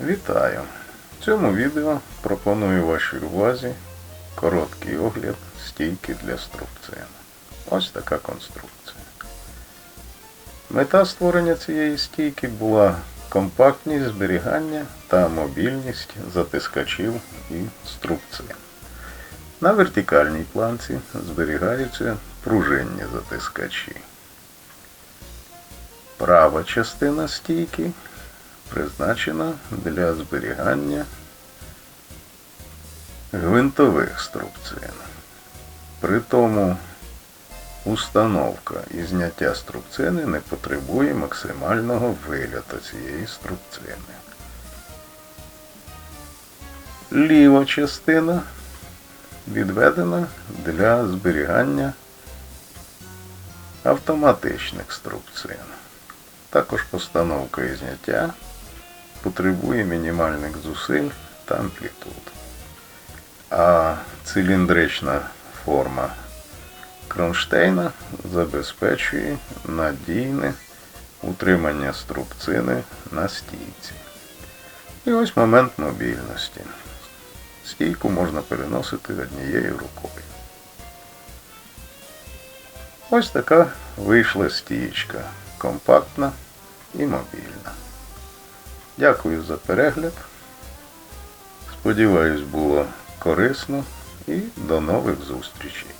Вітаю! В цьому відео пропоную вашій увазі короткий огляд стійки для струбцин. Ось така конструкція. Мета створення цієї стійки була компактність зберігання та мобільність затискачів і струбцин. На вертикальній планці зберігаються пружинні затискачі. Права частина стійки призначена для зберігання гвинтових струбцин. При тому установка і зняття струбцини не потребує максимального вильоту цієї струбцини. Ліва частина відведена для зберігання автоматичних струбцин. Також постановка і зняття потребує мінімальних зусиль та амплітуд. А циліндрична форма кронштейна забезпечує надійне утримання струбцини на стійці. І ось момент мобільності. Стійку можна переносити однією рукою. Ось така вийшла стієчка. Компактна і мобільна. Дякую за перегляд. Сподіваюсь, було корисно і до нових зустрічей.